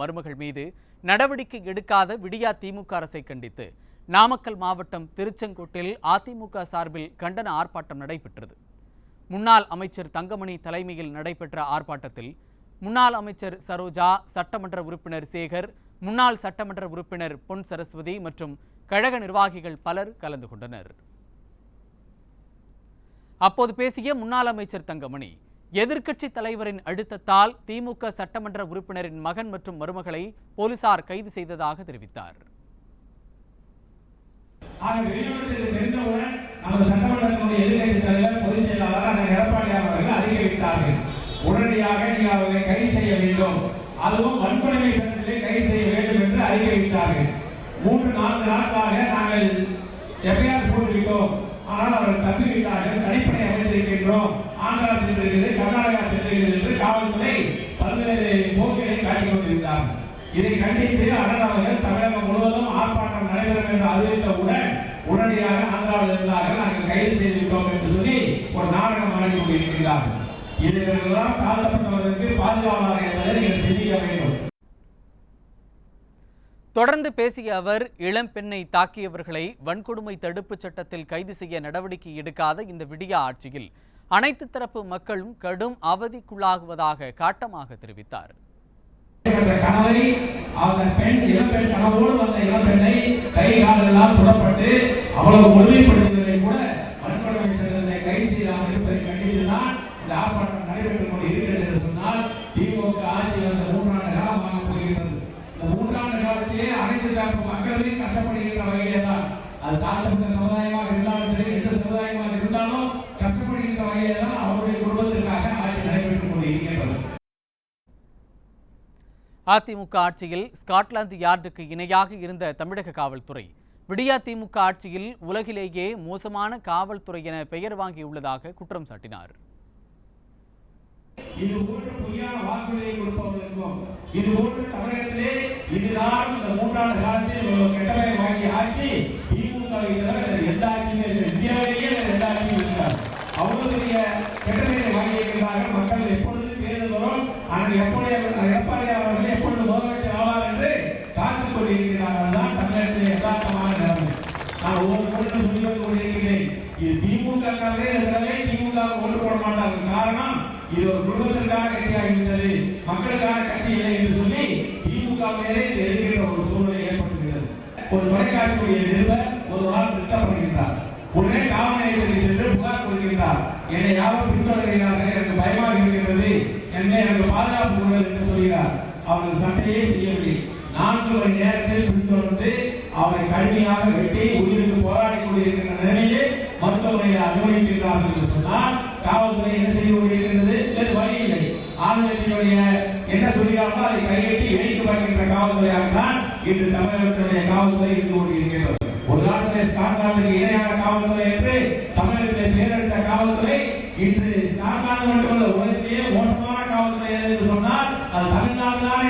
மருமகள் மீது நடவடிக்கை எடுக்காத விடியா திமுக அரசை கண்டித்து நாமக்கல் மாவட்டம் திருச்செங்கோட்டில் அதிமுக சார்பில் கண்டன ஆர்ப்பாட்டம் நடைபெற்றது. முன்னாள் அமைச்சர் தங்கமணி தலைமையில் நடைபெற்ற ஆர்ப்பாட்டத்தில் முன்னாள் அமைச்சர் சரோஜா சட்டமன்ற உறுப்பினர் சேகர் முன்னாள் சட்டமன்ற உறுப்பினர் பொன் சரஸ்வதி மற்றும் கழக நிர்வாகிகள் பலர் கலந்து கொண்டனர். அப்போது பேசிய முன்னாள் அமைச்சர் தங்கமணி எதிர்க்கட்சி தலைவரின் அழுத்தத்தால் திமுக சட்டமன்ற உறுப்பினரின் மகன் மற்றும் மருமகளை போலீசார் கைது செய்ததாக தெரிவித்தார். உடனடியாக அவர்களை கைது செய்ய வேண்டும். அதுவும் வன்கொடுமை சட்டத்திலே கைது செய்ய வேண்டும் என்று மூன்று நான்கு நாட்களாக நாங்கள் எஃப்ஐஆர் போட்டுவிட்டோம். ஆனால் அவர்கள் தப்பிவிட்டார்கள். தனிப்படை அமைந்திருக்கின்றோம் ஆந்திரா சென்றிருக்கிறது கர்நாடகா சென்றிருக்கிறது என்று காவல்துறை பல்வேறு போக்குகளை காட்டிக் கொண்டிருந்தார் இதை கண்டித்து அண்ணன் தமிழகம் முழுவதும் ஆர்ப்பாட்டம் நடைபெறும் என்று அறிவித்தவுடன் உடனடியாக ஆந்திராவில் இருந்தார்கள். நாங்கள் கைது செய்திருக்கிறோம் என்று சொல்லி ஒரு நாடகம் ஆடி கொண்டிருக்கிறார்கள் இதெல்லாம் தாழ்த்தப்பட்டவர்களுக்கு பாதுகாவலாக என்பதை நீங்கள் சிந்திக்க வேண்டும். தொடர்ந்து பேசிய அவர் இளம் பெண்ணை தாக்கியவர்களை வன்கொடுமை தடுப்புச் சட்டத்தில் கைது செய்ய நடவடிக்கை எடுக்காத இந்த விடியா ஆட்சியில் அனைத்து தரப்பு மக்களும் கடும் அவதிக்குள்ளாகுவதாக காட்டமாக தெரிவித்தார். பெண் இளம்பெண் வந்த இளம்பெண்ணை கை காலெல்லாம் சுடப்பட்டு அவ்வளவு கூட வன்கொடுமை கைது செய்யாமல் இருப்பதை கண்டித்துதான் இந்த ஆர்ப்பாட்டம் நடைபெற்றுக் கொண்டு இருக்கிறது என்று சொன்னால் திமுக ஆட்சி வந்த மூன்றாண்டு காலமாக போகிறது. இந்த மூன்றாண்டு காலத்திலே அனைத்து தரப்பு மக்களையும் கஷ்டப்படுகின்ற வகையிலே தான். அது தாழ்த்தப்பட்ட சமுதாயமாக இருந்தாலும் சரி எந்த சமுதாயமாக கஷ்டப்படுகின்ற வகையிலே தான் அவருடைய குடும்பத்திற்காக ஆட்சி நடைபெற்றுக் கொண்டு இருக்கின்றது அதிமுக ஆட்சியில் ஸ்காட்லாந்து யார்டுக்கு இணையாக இருந்த தமிழக காவல்துறை விடியா திமுக ஆட்சியில் உலகிலேயே மோசமான காவல்துறை என பெயர் வாங்கியுள்ளதாக குற்றம் சாட்டினார். இது போன்ற பொய்யான வாக்குறுதியை கொடுப்பவர்களுக்கும் இது போன்ற தமிழகத்திலே இதுதான் இந்த மூன்றாண்டு காலத்தில் ஒரு கெட்டவை வாங்கி ஆட்சி ஆனால் எப்பொழுது எடப்பாடி அவர்கள் எப்பொழுது முதலமைச்சர் ஆவார் என்று காத்துக் கொண்டிருக்கிறார்கள். தான் தமிழகத்திலே யதார்த்தமான நிலைமை. நான் ஒவ்வொரு பொருளும் சொல்லி கொண்டிருக்கிறேன். இது திமுக இருக்கிறதே திமுக ஓட்டு போட மாட்டார்கள். காரணம் இது ஒரு குடும்பத்திற்கான கட்சியாகிவிட்டது. மக்களுக்கான கட்சி இல்லை என்று சொல்லி திமுக மேலே ஒரு சூழ்நிலை ஏற்பட்டுகிறது ஒரு தொலைக்காட்சியுடைய நிருபர் ஒரு நாள் திட்டப்படுகின்றார். உடனே காவல் நிலையத்திற்கு சென்று புகார் என்னை யாரும் பின்தொடர்கிறார்கள் எனக்கு பயமாக இருக்கிறது. என்னை எனக்கு பாதுகாப்பு கொடுங்கள் என்று சொல்கிறார். அவர்கள் சட்டையே செய்யவில்லை. நான்கு மணி நேரத்தில் பின்தொடர்ந்து அவரை கடுமையாக வெட்டி உயிருக்கு போராடி கொண்டிருக்கின்ற நிலையிலே மருத்துவமனையில் அனுமதிக்கிறார்கள் என்று சொன்னால் காவல்துறை என்ன செய்து கொண்டிருக்கிறது வேறு வழி இல்லை. ஆளுநர்களுடைய என்ன சொல்கிறார்களோ அதை கையெட்டி இணைத்து பார்க்கின்ற காவல்துறையாகத்தான் இன்று தமிழகத்தினுடைய காவல்துறை இருந்து கொண்டிருக்கிறது. ஒரு நாட்டிலே ஸ்காட்லாந்துக்கு இணையான காவல்துறை என்று தமிழகத்திலே பேரெடுத்த காவல்துறை இன்று ஸ்காட்லாந்து மட்டுமல்ல உலகத்திலேயே மோசமான